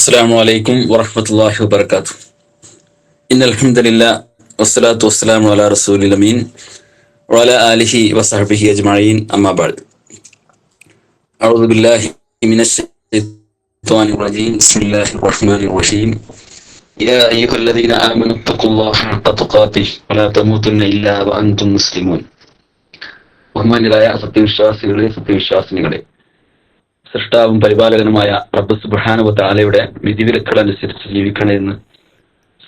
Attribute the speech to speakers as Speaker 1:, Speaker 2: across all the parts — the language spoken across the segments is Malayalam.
Speaker 1: السلام عليكم ورحمة الله وبركاته إن الحمد لله والصلاة والسلام على رسول الأمين وعلى آله وصحبه أجمعين أما بعد أعوذ بالله من الشيطان الرجيم بسم الله الرحمن الرحيم يا أيها الذين آمنوا اتقوا الله حق تقاته ولا تموتن إلا وأنتم مسلمون ബഹുമാന്യരായ സത്യവിശ്വാസികളെ സത്യവിശ്വാസിനികളെ സൃഷ്ടാവും പരിപാലകനുമായ റബ്ബ് സുബ്ഹാനഹു തആലയുടെ വിധിവിലക്കുകൾ അനുസരിച്ച് ജീവിക്കണമെന്ന്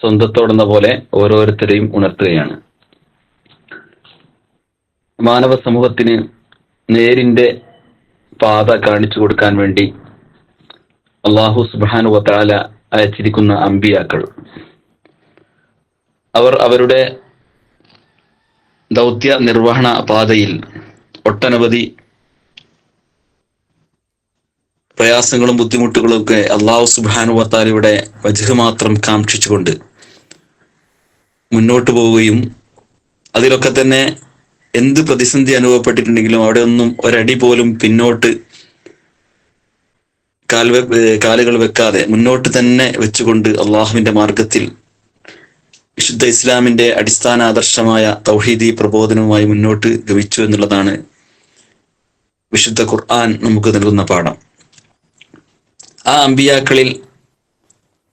Speaker 1: സ്വന്തത്തോടെന്ന പോലെ ഓരോരുത്തരെയും ഉണർത്തുകയാണ്. മാനവ സമൂഹത്തിന് നേരിന്റെ പാത കാണിച്ചു കൊടുക്കാൻ വേണ്ടി അള്ളാഹു സുബ്ഹാനഹു തആല അയച്ചിരിക്കുന്ന അമ്പിയാക്കൾ. അവർ അവരുടെ ദൗത്യ നിർവഹണ പാതയിൽ ഒട്ടനവധി പ്രയാസങ്ങളും ബുദ്ധിമുട്ടുകളും ഒക്കെ അള്ളാഹു സുബാനു വത്താലയുടെ വജഹ് മാത്രം കാക്ഷിച്ചുകൊണ്ട് മുന്നോട്ട് പോവുകയും അതിലൊക്കെ തന്നെ എന്ത് പ്രതിസന്ധി അനുഭവപ്പെട്ടിട്ടുണ്ടെങ്കിലും അവിടെ ഒന്നും ഒരടി പോലും പിന്നോട്ട് കാൽ കാലുകൾ വെക്കാതെ മുന്നോട്ട് തന്നെ വെച്ചുകൊണ്ട് അള്ളാഹുവിന്റെ മാർഗത്തിൽ വിശുദ്ധ ഇസ്ലാമിന്റെ അടിസ്ഥാന ആദർശമായ തൗഹീദി പ്രബോധനവുമായി മുന്നോട്ട് ഗമിച്ചു എന്നുള്ളതാണ് വിശുദ്ധ ഖുർആൻ നമുക്ക് നൽകുന്ന പാഠം. ആ അമ്പിയാക്കളിൽ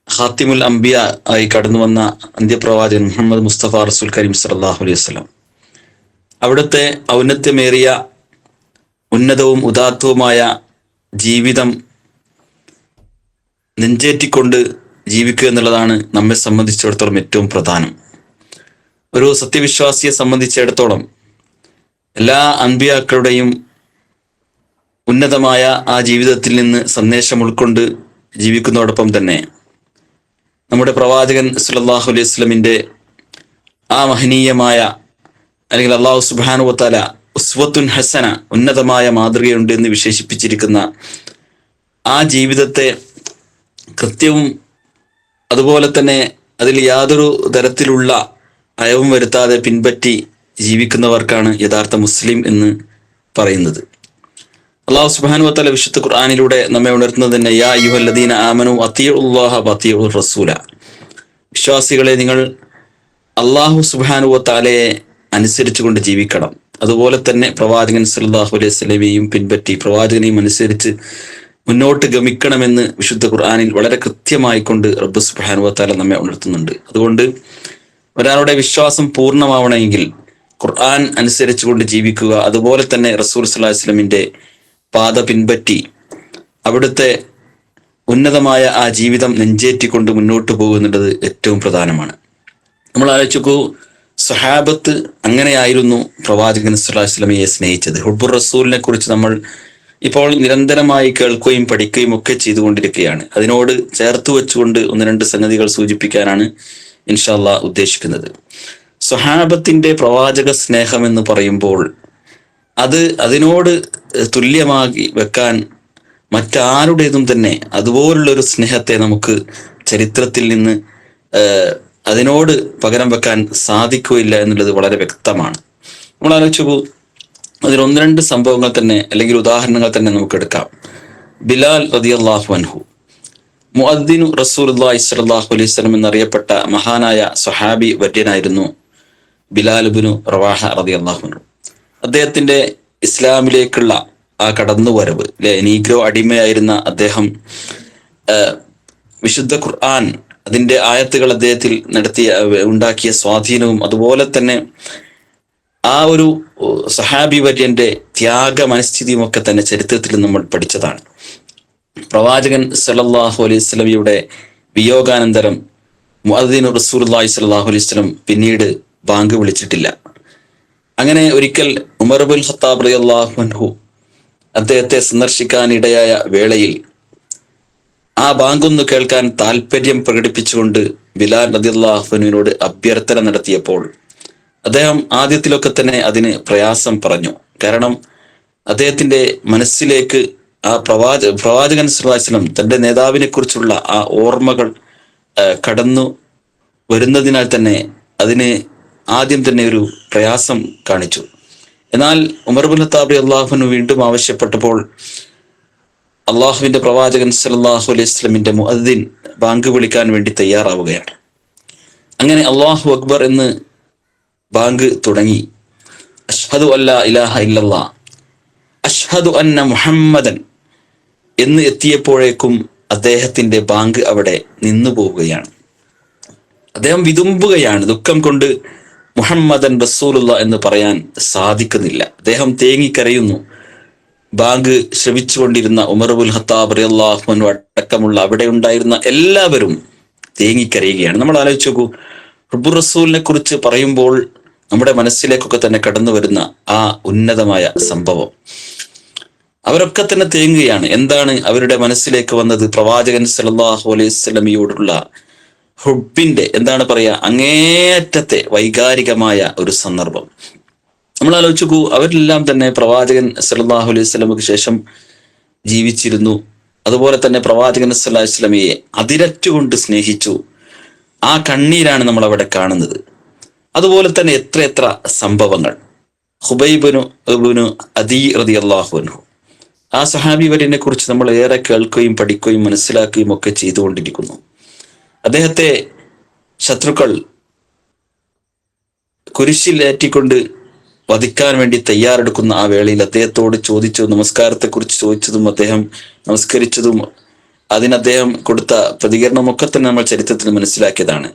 Speaker 1: ഹാത്തിമുൽ അംബിയ ആയി കടന്നു വന്ന അന്ത്യപ്രവാചകൻ മുഹമ്മദ് മുസ്തഫ റസുൽ കരീം സലാഹു അലൈഹി വസ്ലം അവിടുത്തെ ഔന്നത്യമേറിയ ഉന്നതവും ഉദാത്തവുമായ ജീവിതം നെഞ്ചേറ്റിക്കൊണ്ട് ജീവിക്കുക എന്നുള്ളതാണ് നമ്മെ സംബന്ധിച്ചിടത്തോളം ഏറ്റവും പ്രധാനം. ഒരു സത്യവിശ്വാസിയെ സംബന്ധിച്ചിടത്തോളം എല്ലാ അൻപിയാക്കളുടെയും ഉന്നതമായ ആ ജീവിതത്തിൽ നിന്ന് സന്ദേശം ഉൾക്കൊണ്ട് ജീവിക്കുന്നതോടൊപ്പം തന്നെ നമ്മുടെ പ്രവാചകൻ സുലല്ലാഹു അലൈഹി സ്വലമിന്റെ ആ മഹനീയമായ അല്ലെങ്കിൽ അള്ളാഹു സുബാനു വത്താല ഉസ്വത്തുൻ ഹസന ഉന്നതമായ മാതൃകയുണ്ട് എന്ന് വിശേഷിപ്പിച്ചിരിക്കുന്ന ആ ജീവിതത്തെ കൃത്യവും അതുപോലെ തന്നെ അതിൽ യാതൊരു തരത്തിലുള്ള അയവും വരുത്താതെ പിൻപറ്റി ജീവിക്കുന്നവർക്കാണ് യഥാർത്ഥ മുസ്ലിം എന്ന് പറയുന്നത്. അള്ളാഹു സുബാനു വത്തല വിശുദ്ധ ഖുർആാനിലൂടെ നമ്മെ ഉണർത്തുന്നത് തന്നെ യാ യുഹല്ലദീന ആമനു അത്തിയുല്ലാഹ അത്തിയു റസൂല. വിശ്വാസികളെ നിങ്ങൾ അള്ളാഹു സുബാനു അനുസരിച്ചു കൊണ്ട് ജീവിക്കണം. അതുപോലെ തന്നെ പ്രവാചകൻ സല്ലാഹു അലൈഹി സ്വലമേയും പിൻപറ്റി പ്രവാചകനെയും അനുസരിച്ച് മുന്നോട്ട് ഗമിക്കണമെന്ന് വിശുദ്ധ ഖുർആാനിൽ വളരെ കൃത്യമായി കൊണ്ട് റബ്ബ് സുബാനു വത്താല നമ്മെ ഉണർത്തുന്നുണ്ട്. അതുകൊണ്ട് ഒരാളുടെ വിശ്വാസം പൂർണമാവണമെങ്കിൽ ഖുർആൻ അനുസരിച്ചുകൊണ്ട് ജീവിക്കുക അതുപോലെ തന്നെ റസൂൽ സല്ലാഹു വസ്ലമിന്റെ പാത പിൻപറ്റി. അവിടുത്തെ ഉന്നതമായ ആ ജീവിതം നെഞ്ചേറ്റിക്കൊണ്ട് മുന്നോട്ട് പോകുന്നുള്ളത് ഏറ്റവും പ്രധാനമാണ്. നമ്മൾ ആലോചിക്കൂ സഹാബത്ത് അങ്ങനെയായിരുന്നു പ്രവാചകൻ സ്വലാസ്ലമയെ സ്നേഹിച്ചത്. ഹുബുർ റസൂലിനെ കുറിച്ച് നമ്മൾ ഇപ്പോൾ നിരന്തരമായി കേൾക്കുകയും പഠിക്കുകയും ഒക്കെ ചെയ്തുകൊണ്ടിരിക്കുകയാണ്. അതിനോട് ചേർത്ത് വെച്ചുകൊണ്ട് ഒന്ന് രണ്ട് സംഗതികൾ സൂചിപ്പിക്കാനാണ് ഇൻഷാല്ല ഉദ്ദേശിക്കുന്നത്. സ്വഹാബത്തിന്റെ പ്രവാചക സ്നേഹം എന്ന് പറയുമ്പോൾ അത് അതിനോട് തുല്യമാക്കി വെക്കാൻ മറ്റാരുടേതും തന്നെ അതുപോലുള്ള ഒരു സ്നേഹത്തെ നമുക്ക് ചരിത്രത്തിൽ നിന്ന് അതിനോട് പകരം വെക്കാൻ സാധിക്കുകയില്ല എന്നുള്ളത് വളരെ വ്യക്തമാണ്. നമ്മൾ ആലോചിച്ചു അതിൽ ഒന്ന് രണ്ട് സംഭവങ്ങൾ തന്നെ അല്ലെങ്കിൽ ഉദാഹരണങ്ങൾ തന്നെ നമുക്ക് എടുക്കാം. ബിലാൽ റതി അള്ളാഹു അൻഹു. മുഅദ്ദിനു റസൂലുള്ളാഹി സ്വല്ലല്ലാഹു അലൈഹി സ്വലം എന്നറിയപ്പെട്ട മഹാനായ സഹാബി വര്യനായിരുന്നു ബിലാലുബിനു റവാഹ റതി അള്ളാഹു അൻഹു. അദ്ദേഹത്തിന്റെ ഇസ്ലാമിലേക്കുള്ള ആ കടന്നുവരവ് അല്ലെ നീഗ്രോ അടിമയായിരുന്ന അദ്ദേഹം വിശുദ്ധ ഖുർആൻ അതിന്റെ ആയത്തുകൾ അദ്ദേഹത്തിൽ നടത്തിയ ഉണ്ടാക്കിയ സ്വാധീനവും അതുപോലെ തന്നെ ആ ഒരു സഹാബി വര്യന്റെ ത്യാഗ മനസ്ഥിതിയും ഒക്കെ തന്നെ ചരിത്രത്തിൽ നമ്മൾ പഠിച്ചതാണ്. പ്രവാചകൻ സലല്ലാഹു അലൈഹി സ്വലമിയുടെ വിയോഗാനന്തരം മുഅദ്ദീൻ അള്ളാഹി സ്വല്ലാഹു അലൈഹി സ്വലം പിന്നീട് ബാങ്ക് വിളിച്ചിട്ടില്ല. അങ്ങനെ ഒരിക്കൽ ഉമർബുൽ ഖത്താബ് റളിയല്ലാഹു അദ്ദേഹത്തെ സന്ദർശിക്കാൻ ഇടയായ വേളയിൽ ആ ബാങ്കൊന്ന് കേൾക്കാൻ താല്പര്യം പ്രകടിപ്പിച്ചുകൊണ്ട് ബിലാൽ റദിയല്ലാഹുവിനോട് അഭ്യർത്ഥന നടത്തിയപ്പോൾ അദ്ദേഹം ആദ്യത്തിലൊക്കെ തന്നെ അതിന് പ്രയാസം പറഞ്ഞു. കാരണം അദ്ദേഹത്തിന്റെ മനസ്സിലേക്ക് ആ പ്രവാച പ്രവാചകൻ സുല്ലാസ്ലം തന്റെ നേതാവിനെ കുറിച്ചുള്ള ആ ഓർമ്മകൾ കടന്നു വരുന്നതിനാൽ തന്നെ അതിന് ആദ്യം തന്നെ ഒരു പ്രയാസം കാണിച്ചു. എന്നാൽ ഉമർ ബുൽ താബി അള്ളാഹുവിന് വീണ്ടും ആവശ്യപ്പെട്ടപ്പോൾ അള്ളാഹുവിന്റെ പ്രവാചകൻ സല്ലല്ലാഹു അലൈഹി വസല്ലമിന്റെ മുഅദ്ദിൻ ബാങ്ക് വിളിക്കാൻ വേണ്ടി തയ്യാറാവുകയാണ്. അങ്ങനെ അള്ളാഹു അക്ബർ എന്ന് ബാങ്ക് തുടങ്ങി. അഷ്ഹദു അല്ലാ ഇലാഹ ഇല്ലല്ലാ അഷ്ഹദു അന്ന മുഹമ്മദൻ എന്ന് എത്തിയപ്പോഴേക്കും അദ്ദേഹത്തിന്റെ ബാങ്ക് അവിടെ നിന്നു പോവുകയാണ് അദ്ദേഹം വിതുമ്പുകയാണ് ദുഃഖം കൊണ്ട് മുഹമ്മദൻ റസൂലുള്ള എന്ന് പറയാൻ സാധിക്കുന്നില്ല. അദ്ദേഹം തേങ്ങിക്കരയുന്നു. ബാങ്ക് ശ്രവിച്ചുകൊണ്ടിരുന്ന ഉമർബുൽ ഹത്താബ് അള്ളാഹ്മൻ അടക്കമുള്ള അവിടെ ഉണ്ടായിരുന്ന എല്ലാവരും തേങ്ങിക്കരയുകയാണ്. നമ്മൾ ആലോചിച്ച് നോക്കൂ റബ്ബുർ റസൂലിനെ കുറിച്ച് പറയുമ്പോൾ നമ്മുടെ മനസ്സിലേക്കൊക്കെ തന്നെ കടന്നു വരുന്ന ആ ഉന്നതമായ സംഭവം. അവരൊക്കെ തന്നെ തേങ്ങുകയാണ്. എന്താണ് അവരുടെ മനസ്സിലേക്ക് വന്നത്? പ്രവാചകൻ സല്ലല്ലാഹു അലൈഹി സ്വലമിയോടുള്ള ഹുബിന്റെ എന്താണ് പറയുക അങ്ങേയറ്റത്തെ വൈകാരികമായ ഒരു സന്ദർഭം. നമ്മൾ ആലോചിച്ചു അവരെല്ലാം തന്നെ പ്രവാചകൻ സല്ലല്ലാഹു അലൈഹി സ്വലമക്ക് ശേഷം ജീവിച്ചിരുന്നു. അതുപോലെ തന്നെ പ്രവാചകൻ സല്ലാഹു അലൈഹി സ്വലമയെ അതിരറ്റുകൊണ്ട് സ്നേഹിച്ചു. ആ കണ്ണീരാണ് നമ്മൾ അവിടെ കാണുന്നത്. അതുപോലെ തന്നെ എത്ര എത്ര സംഭവങ്ങൾ. ഹുബൈബുനു അബുനു അദീ റതി അള്ളാഹുനു ആ സഹാബി വര്യനെ കുറിച്ച് നമ്മൾ ഏറെ കേൾക്കുകയും പഠിക്കുകയും മനസ്സിലാക്കുകയും ഒക്കെ ചെയ്തുകൊണ്ടിരിക്കുന്നു. അദ്ദേഹത്തെ ശത്രുക്കൾ കുരിശിലേറ്റിക്കൊണ്ട് വധിക്കാൻ വേണ്ടി തയ്യാറെടുക്കുന്ന ആ വേളയിൽ അദ്ദേഹത്തോട് ചോദിച്ചു നമസ്കാരത്തെക്കുറിച്ച് ചോദിച്ചതും അദ്ദേഹം നമസ്കരിച്ചതും അതിന് അദ്ദേഹം കൊടുത്ത പ്രതികരണമൊക്കെ തന്നെ നമ്മൾ ചരിത്രത്തിൽ മനസ്സിലാക്കിയതാണ്.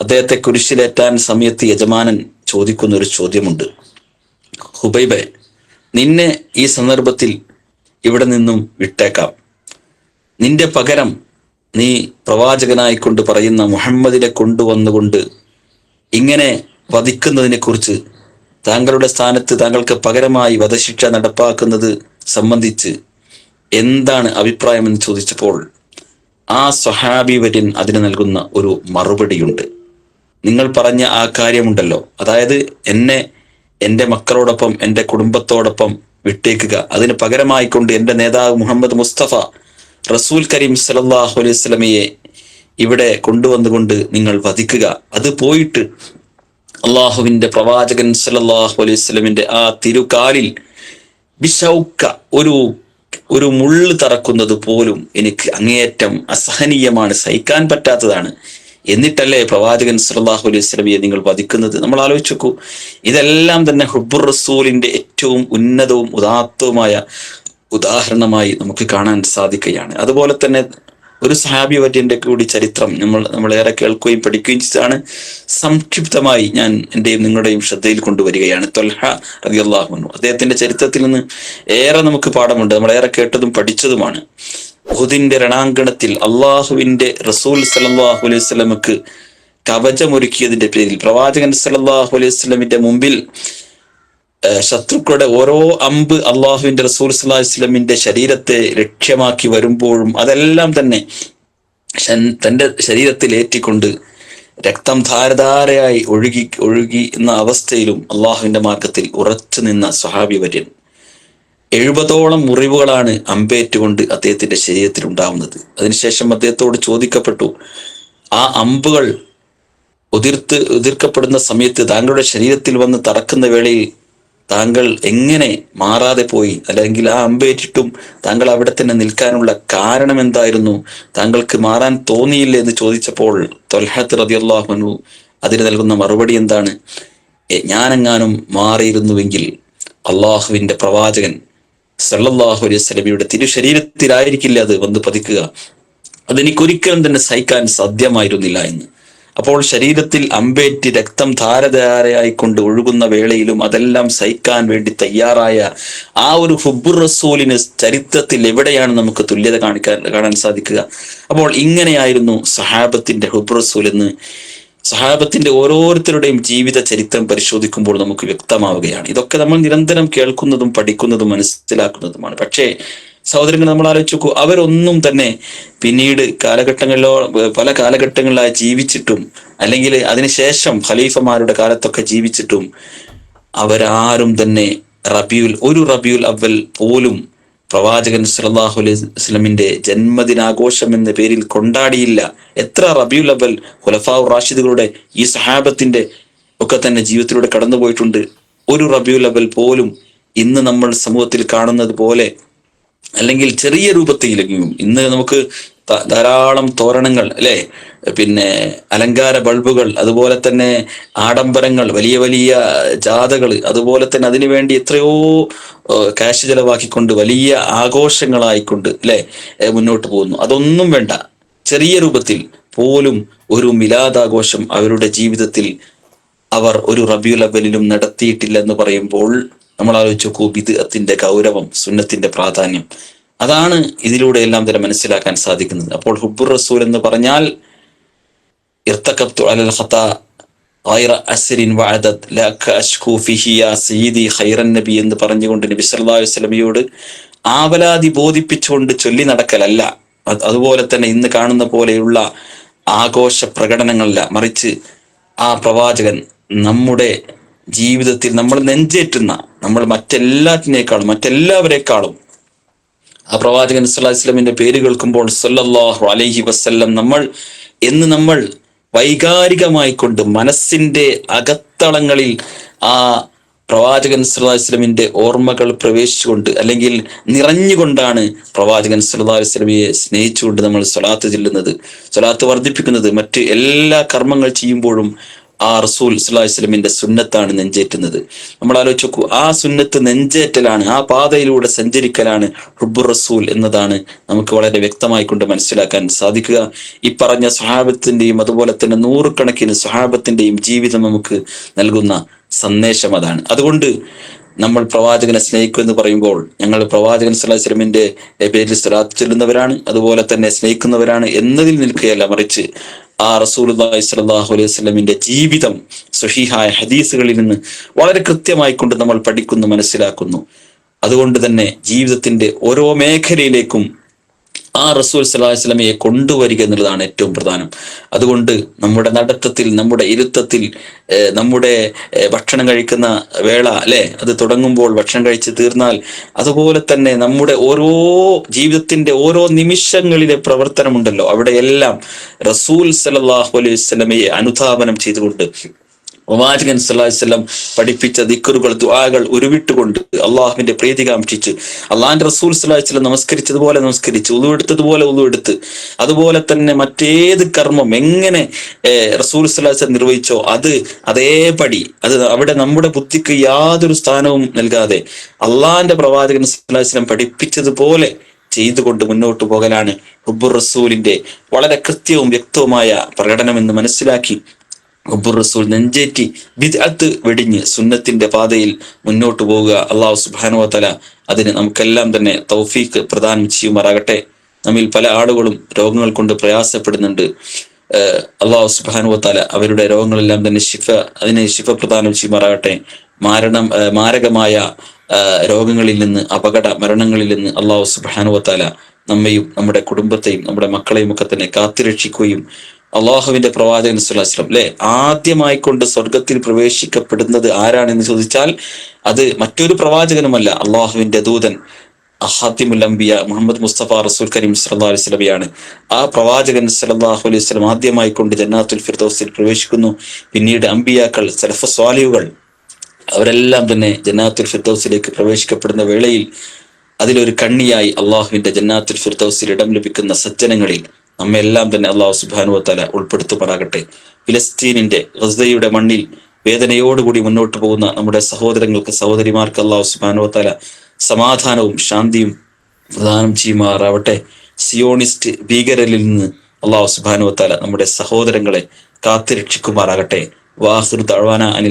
Speaker 1: അദ്ദേഹത്തെ കുരിശിലേറ്റാൻ സമയത്ത് യജമാനൻ ചോദിക്കുന്ന ഒരു ചോദ്യമുണ്ട്. ഹുബൈബെ നിന്നെ ഈ സന്ദർഭത്തിൽ ഇവിടെ നിന്നും വിട്ടേക്കാം. നിന്റെ പകരം നീ പ്രവാചകനായിക്കൊണ്ട് പറയുന്ന മുഹമ്മദിനെ കൊണ്ടുവന്നുകൊണ്ട് ഇങ്ങനെ വധിക്കുന്നതിനെ കുറിച്ച് താങ്കളുടെ സ്ഥാനത്ത് താങ്കൾക്ക് പകരമായി വധശിക്ഷ നടപ്പാക്കുന്നത് സംബന്ധിച്ച് എന്താണ് അഭിപ്രായം എന്ന് ചോദിച്ചപ്പോൾ ആ സ്വഹാബി വര്യൻ അതിന് നൽകുന്ന ഒരു മറുപടിയുണ്ട്. നിങ്ങൾ പറഞ്ഞ ആ കാര്യമുണ്ടല്ലോ. അതായത് എന്നെ എന്റെ മക്കളോടൊപ്പം എന്റെ കുടുംബത്തോടൊപ്പം വിട്ടേക്കുക. അതിന് പകരമായിക്കൊണ്ട് എന്റെ നേതാവ് മുഹമ്മദ് മുസ്തഫ റസൂൽ കരീം സലല്ലാഹു അലൈഹി സ്വലമയെ ഇവിടെ കൊണ്ടുവന്നുകൊണ്ട് നിങ്ങൾ വധിക്കുക. അത് പോയിട്ട് അള്ളാഹുവിന്റെ പ്രവാചകൻ സല്ലല്ലാഹു അലൈഹി സ്വലമിന്റെ ആ തിരുകാലിൽ ബിഷൗക്ക ഒരു ഒരു മുള്ളു തറക്കുന്നത് പോലും എനിക്ക് അങ്ങേയറ്റം അസഹനീയമാണ് സഹിക്കാൻ പറ്റാത്തതാണ്. എന്നിട്ടല്ലേ പ്രവാചകൻ സല്ലല്ലാഹു അലൈഹി സ്വലമിയെ നിങ്ങൾ വധിക്കുന്നത്? നമ്മൾ ആലോചിച്ചു ഇതെല്ലാം തന്നെ ഹുബുർ റസൂലിന്റെ ഏറ്റവും ഉന്നതവും ഉദാത്തവുമായ ഉദാഹരണമായി നമുക്ക് കാണാൻ സാധിക്കുകയാണ്. അതുപോലെ തന്നെ ഒരു സഹാബി വര്യന്റെ കൂടി ചരിത്രം നമ്മൾ നമ്മളേറെ കേൾക്കുകയും പഠിക്കുകയും ചെയ്താണ്. സംക്ഷിപ്തമായി ഞാൻ എന്റെയും നിങ്ങളുടെയും ശ്രദ്ധയിൽ കൊണ്ടുവരികയാണ്. തൊൽഹ റളിയല്ലാഹു അദ്ദേഹത്തിന്റെ ചരിത്രത്തിൽ നിന്ന് ഏറെ നമുക്ക് പാഠമുണ്ട്. നമ്മളേറെ കേട്ടതും പഠിച്ചതുമാണ്. ഹുദിന്റെ രണാങ്കണത്തിൽ അള്ളാഹുവിന്റെ റസൂൽ സല്ലല്ലാഹു അലൈഹി വസല്ലമക്ക് കവചമൊരുക്കിയതിന്റെ പേരിൽ പ്രവാചകൻ സല്ലല്ലാഹു അലൈഹി സ്വലമിന്റെ മുമ്പിൽ ശത്രുക്കളുടെ ഓരോ അമ്പ് അള്ളാഹുവിന്റെ റസൂൽ സല്ലല്ലാഹു അലൈഹി വസല്ലമിന്റെ ശരീരത്തെ ലക്ഷ്യമാക്കി വരുമ്പോഴും അതെല്ലാം തന്നെ തന്റെ ശരീരത്തിൽ ഏറ്റിക്കൊണ്ട് രക്തം ധാരധാരയായി ഒഴുകി ഒഴുകി എന്ന അവസ്ഥയിലും അള്ളാഹുവിന്റെ മാർഗത്തിൽ ഉറച്ചു നിന്ന സ്വഹാബി വര്യൻ. എഴുപതോളം മുറിവുകളാണ് അമ്പേറ്റുകൊണ്ട് അദ്ദേഹത്തിന്റെ ശരീരത്തിൽ ഉണ്ടാവുന്നത്. അതിനുശേഷം അദ്ദേഹത്തോട് ചോദിക്കപ്പെട്ടു ആ അമ്പുകൾ ഉതിർത്ത് ഉതിർക്കപ്പെടുന്ന സമയത്ത് താങ്കളുടെ ശരീരത്തിൽ വന്ന് തറക്കുന്ന വേളയിൽ താങ്കൾ എങ്ങനെ മാറാതെ പോയി? അല്ലെങ്കിൽ ആ അമ്പേറ്റിട്ടും താങ്കൾ അവിടെ തന്നെ നിൽക്കാനുള്ള കാരണം എന്തായിരുന്നു? താങ്കൾക്ക് മാറാൻ തോന്നിയില്ല എന്ന് ചോദിച്ചപ്പോൾ തൊൽഹത്ത് റതിയല്ലാഹുനു അതിന് നൽകുന്ന മറുപടി എന്താണ്? "എ, ഞാനെങ്ങാനും മാറിയിരുന്നുവെങ്കിൽ അള്ളാഹുവിന്റെ പ്രവാചകൻ സല്ലല്ലാഹു അലൈഹി സ്വലമിയുടെ തിരുശരീരത്തിലായിരിക്കില്ല അത്? വന്ന് പതിക്കുക. അതെനിക്കൊരിക്കലും തന്നെ സഹിക്കാൻ സാധ്യമായിരുന്നില്ല എന്ന്. അപ്പോൾ ശരീരത്തിൽ അമ്പേറ്റ് രക്തം ധാരധാരയായി കൊണ്ട് ഒഴുകുന്ന വേളയിലും അതെല്ലാം സഹിക്കാൻ വേണ്ടി തയ്യാറായ ആ ഒരു ഹുബുർ റസൂലിന് ചരിത്രത്തിൽ എവിടെയാണ് നമുക്ക് തുല്യത കാണിക്കാൻ കാണാൻ സാധിക്കുക? അപ്പോൾ ഇങ്ങനെയായിരുന്നു സഹാബത്തിന്റെ ഹുബുർ റസൂൽ എന്ന് സഹാബത്തിന്റെ ഓരോരുത്തരുടെയും ജീവിത ചരിത്രം പരിശോധിക്കുമ്പോൾ നമുക്ക് വ്യക്തമാവുകയാണ്. ഇതൊക്കെ നമ്മൾ നിരന്തരം കേൾക്കുന്നതും പഠിക്കുന്നതും മനസ്സിലാക്കുന്നതുമാണ്. പക്ഷേ സഹോദരങ്ങൾ നമ്മൾ ആലോചിച്ച് നോക്കൂ അവരൊന്നും തന്നെ പിന്നീട് കാലഘട്ടങ്ങളിലോ പല കാലഘട്ടങ്ങളിലായി ജീവിച്ചിട്ടും അല്ലെങ്കിൽ അതിനുശേഷം ഖലീഫമാരുടെ കാലത്തൊക്കെ ജീവിച്ചിട്ടും അവരാരും തന്നെ റബിയുൽ ഒരു റബിയുൽ അവൽ പോലും പ്രവാചകൻ സല്ലല്ലാഹു അലൈഹി വസ്ലമിന്റെ ജന്മദിനാഘോഷം എന്ന പേരിൽ കൊണ്ടാടിയില്ല. എത്ര റബിയുൽ അവൽ ഖുലഫാഉ റാഷിദുകളുടെ ഈ സഹാബത്തിന്റെ ഒക്കെ തന്നെ ജീവിതത്തിലൂടെ കടന്നുപോയിട്ടുണ്ട്. ഒരു റബിയുൽ അവൽ പോലും ഇന്ന് നമ്മൾ സമൂഹത്തിൽ കാണുന്നത് പോലെ അല്ലെങ്കിൽ ചെറിയ രൂപത്തിലെങ്കിലും ഇന്ന് നമുക്ക് ധാരാളം തോരണങ്ങൾ അല്ലെ? പിന്നെ അലങ്കാര ബൾബുകൾ അതുപോലെ തന്നെ ആഡംബരങ്ങൾ വലിയ വലിയ ജാഥകൾ അതുപോലെ തന്നെ അതിനു വേണ്ടി എത്രയോ കാശ് ചെലവാക്കിക്കൊണ്ട് വലിയ ആഘോഷങ്ങളായിക്കൊണ്ട് അല്ലെ മുന്നോട്ട് പോകുന്നു. അതൊന്നും വേണ്ട. ചെറിയ രൂപത്തിൽ പോലും ഒരു മിലാദാഘോഷം അവരുടെ ജീവിതത്തിൽ അവർ ഒരു റബിയുൽ നടത്തിയിട്ടില്ല എന്ന് പറയുമ്പോൾ നമ്മൾ ആലോചിച്ച് നോക്കൂ ബിദ്അത്തിന്റെ ഗൗരവം സുന്നത്തിന്റെ പ്രാധാന്യം. അതാണ് ഇതിലൂടെ എല്ലാം തന്നെ മനസ്സിലാക്കാൻ സാധിക്കുന്നത്. അപ്പോൾ ഹുബുർ റസൂൽ എന്ന് പറഞ്ഞാൽ അലൽ നബി എന്ന് പറഞ്ഞുകൊണ്ട് നബി സല്ലല്ലാഹു അലൈഹി വസല്ലമയോട് ആവലാതി ബോധിപ്പിച്ചുകൊണ്ട് ചൊല്ലി നടക്കലല്ല. അതുപോലെ തന്നെ ഇന്ന് കാണുന്ന പോലെയുള്ള ആഘോഷ പ്രകടനങ്ങളല്ല. മറിച്ച് ആ പ്രവാചകൻ നമ്മുടെ ജീവിതത്തിൽ നമ്മൾ നെഞ്ചേറ്റുന്ന നമ്മൾ മറ്റെല്ലാറ്റിനേക്കാളും മറ്റെല്ലാവരെക്കാളും. ആ പ്രവാചകൻ സുല്ലാസ്ലമിന്റെ പേര് കേൾക്കുമ്പോൾ സല്ലല്ലാഹു അലൈഹി വസ്ല്ലം നമ്മൾ എന്ന് നമ്മൾ വൈകാരികമായി കൊണ്ട് മനസ്സിന്റെ അകത്തളങ്ങളിൽ ആ പ്രവാചകൻ സുല്ലാസ്ലമിന്റെ ഓർമ്മകൾ പ്രവേശിച്ചുകൊണ്ട് അല്ലെങ്കിൽ നിറഞ്ഞുകൊണ്ടാണ് പ്രവാചകൻ സുല്ലാസ്ലമിയെ സ്നേഹിച്ചുകൊണ്ട് നമ്മൾ സ്വലാത്ത് ചെല്ലുന്നത്. സ്വലാത്ത് വർദ്ധിപ്പിക്കുന്നത്. മറ്റ് എല്ലാ കർമ്മങ്ങൾ ചെയ്യുമ്പോഴും ആ റസൂൽ സ്വലാസ്ലമിന്റെ സുന്നത്താണ് നെഞ്ചേറ്റുന്നത്. നമ്മൾ ആലോചിച്ചു ആ സുന്നത്ത് നെഞ്ചേറ്റലാണ് ആ പാതയിലൂടെ സഞ്ചരിക്കലാണ് ഹുബുർ റസൂൽ എന്നതാണ് നമുക്ക് വളരെ വ്യക്തമായി കൊണ്ട് മനസ്സിലാക്കാൻ സാധിക്കുക. ഈ പറഞ്ഞ സ്വഹാബത്തിന്റെയും അതുപോലെ തന്നെ നൂറുകണക്കിന് സ്വഹാബത്തിന്റെയും ജീവിതം നമുക്ക് നൽകുന്ന സന്ദേശം അതാണ്. അതുകൊണ്ട് നമ്മൾ പ്രവാചകനെ സ്നേഹിക്കും എന്ന് പറയുമ്പോൾ ഞങ്ങൾ പ്രവാചകൻ സ്വലാസ്ലമിന്റെ പേരിൽ സ്വലാത്ത് ചെല്ലുന്നവരാണ് അതുപോലെ തന്നെ സ്നേഹിക്കുന്നവരാണ് എന്നതിൽ നിൽക്കുകയല്ല മറിച്ച് ആ റസൂലി സ്വലാഹു അലൈഹി സ്വലമിന്റെ ജീവിതം സുഹീഹായ ഹദീസുകളിൽ നിന്ന് വളരെ കൃത്യമായി കൊണ്ട് നമ്മൾ പഠിക്കുന്നു മനസ്സിലാക്കുന്നു. അതുകൊണ്ട് തന്നെ ജീവിതത്തിന്റെ ഓരോ മേഖലയിലേക്കും ആ റസൂൽ വസ്ലമയെ കൊണ്ടുവരിക എന്നുള്ളതാണ് ഏറ്റവും പ്രധാനം. അതുകൊണ്ട് നമ്മുടെ നടത്തത്തിൽ നമ്മുടെ ഇരുത്തത്തിൽ നമ്മുടെ ഭക്ഷണം കഴിക്കുന്ന വേള അല്ലെ? അത് തുടങ്ങുമ്പോൾ ഭക്ഷണം കഴിച്ച് തീർന്നാൽ അതുപോലെ തന്നെ നമ്മുടെ ഓരോ ജീവിതത്തിന്റെ ഓരോ നിമിഷങ്ങളിലെ പ്രവർത്തനമുണ്ടല്ലോ. അവിടെയെല്ലാം റസൂൽ സലാഹു അലൈഹി സ്വലമയെ അനുധാപനം ചെയ്തുകൊണ്ട് പ്രവാചകൻ സല്ലാസ്ലം പഠിപ്പിച്ച ദിക്കറുകൾ ദുആകൾ ഉരുവിട്ടുകൊണ്ട് അള്ളാഹുവിന്റെ പ്രീതി കാംക്ഷിച്ച് അള്ളാഹിന്റെ റസൂൽ സല്ലാസ്ലം നമസ്കരിച്ചതുപോലെ നമസ്കരിച്ച് ഉളുവെടുത്തതുപോലെ ഉളുവെടുത്ത് അതുപോലെ തന്നെ മറ്റേത് കർമ്മം എങ്ങനെ റസൂൽ സല്ലാസ്ലം നിർവഹിച്ചോ അത് അതേപടി അത് അവിടെ നമ്മുടെ ബുദ്ധിക്ക് യാതൊരു സ്ഥാനവും നൽകാതെ അള്ളാഹിന്റെ പ്രവാചകൻ സല്ലാസ്ലം പഠിപ്പിച്ചതുപോലെ ചെയ്തുകൊണ്ട് മുന്നോട്ട് പോകലാണ് ഹുബുർ റസൂലിന്റെ വളരെ കൃത്യവും വ്യക്തവുമായ പ്രകടനം എന്ന് മനസ്സിലാക്കി അബ്ബുർ റസൂൽ നെഞ്ചേറ്റി ബിദ്അത്ത് വെടിഞ്ഞ് സുന്നത്തിന്റെ പാതയിൽ മുന്നോട്ട് പോവുക. അള്ളാഹു സുബാനുവല അതിന് നമുക്കെല്ലാം തന്നെ തൗഫീഖ് പ്രദാനം ചെയ്യുമാറാകട്ടെ. നമ്മിൽ പല ആളുകളും രോഗങ്ങൾ കൊണ്ട് പ്രയാസപ്പെടുന്നുണ്ട്. അള്ളാഹു സുബാനുവല അവരുടെ രോഗങ്ങളെല്ലാം തന്നെ ശിഫ അതിന് ശിഫ പ്രദാനം ചെയ്യുമാറാകട്ടെ. മാരണം മാരകമായ രോഗങ്ങളിൽ നിന്ന് അപകട മരണങ്ങളിൽ നിന്ന് അള്ളാഹു സുബാനുവല നമ്മയും നമ്മുടെ കുടുംബത്തെയും നമ്മുടെ മക്കളെയും ഒക്കെ തന്നെ കാത്തുരക്ഷിക്കുകയും അള്ളാഹുവിന്റെ പ്രവാചകൻ സുല്ലാസ്ലം അല്ലെ ആദ്യമായി കൊണ്ട് സ്വർഗത്തിൽ പ്രവേശിക്കപ്പെടുന്നത് ആരാണെന്ന് ചോദിച്ചാൽ അത് മറ്റൊരു പ്രവാചകനുമല്ല അള്ളാഹുവിന്റെ ദൂതൻ അംബിയ മുഹമ്മദ് മുസ്തഫ റസൂൽ കരീം സല്ലാ അലൈഹി സ്വലമിയാണ് ആ പ്രവാചകൻ സലാഹു അലൈഹി സ്വലം ആദ്യമായി കൊണ്ട് ജന്നാത്തുൽ ഫിർദോസിൽ പ്രവേശിക്കുന്നു. പിന്നീട് അംബിയാക്കൾ സലഫ സ്വാലിയുകൾ അവരെല്ലാം തന്നെ ജന്നാത്തുൽ ഫിർദോസിലേക്ക് പ്രവേശിക്കപ്പെടുന്ന വേളയിൽ അതിലൊരു കണ്ണിയായി അള്ളാഹുവിന്റെ ജന്നാത്തുൽ ഫിർദൌസിൽ ഇടം ലഭിക്കുന്ന സജ്ജനങ്ങളിൽ നമ്മെല്ലാം തന്നെ അള്ളാഹു സുബാനുവത്തല ഉൾപ്പെടുത്തുമാറാകട്ടെ. ഫിലസ്തീനിന്റെ ഗസയുടെ മണ്ണിൽ വേദനയോടുകൂടി മുന്നോട്ട് പോകുന്ന നമ്മുടെ സഹോദരങ്ങൾക്ക് സഹോദരിമാർക്ക് അള്ളാഹു സുബാനുവത്തല സമാധാനവും ശാന്തിയും പ്രദാനം ചെയ്യുമാറാവട്ടെ. സിയോണിസ്റ്റ് ഭീകരരിൽ നിന്ന് അള്ളാഹു സുബാനുവത്താല നമ്മുടെ സഹോദരങ്ങളെ കാത്തുരക്ഷിക്കുമാറാകട്ടെ. വാഹുർ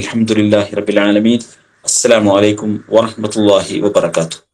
Speaker 1: അഹമ്മദില്ലാഹി റബിൻ അസ്സലാമു അലൈക്കും വറഹമത്തല്ലാഹി വബർക്കാത്തു